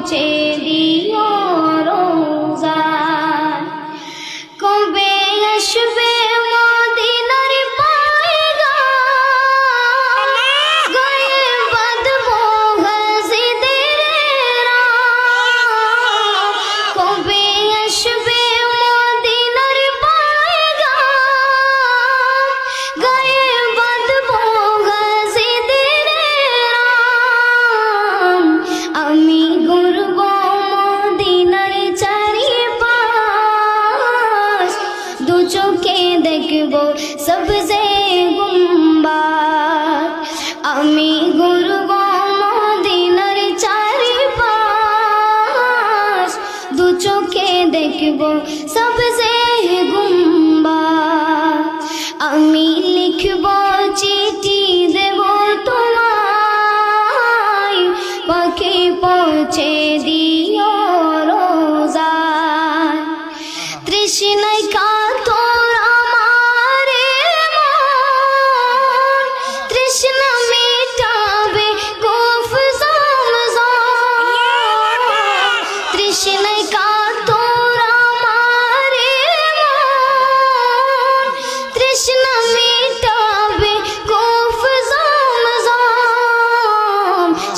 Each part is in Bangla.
পৌঁছে দেখব সবজে গুম্বাদ আমি ঘুরব মদিনার চারিপাশ, দু চোখে দেখব সবজে গুম্বাদ আমি লিখব চিঠি দেব তোমায়, পাখি পৌঁছে দিও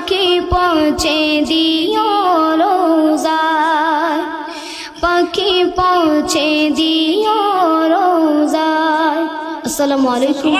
পাখি পৌঁছে দিও রোজায়। পাখি পৌঁছে দিও রোজায়। আসসালামু আলাইকুম।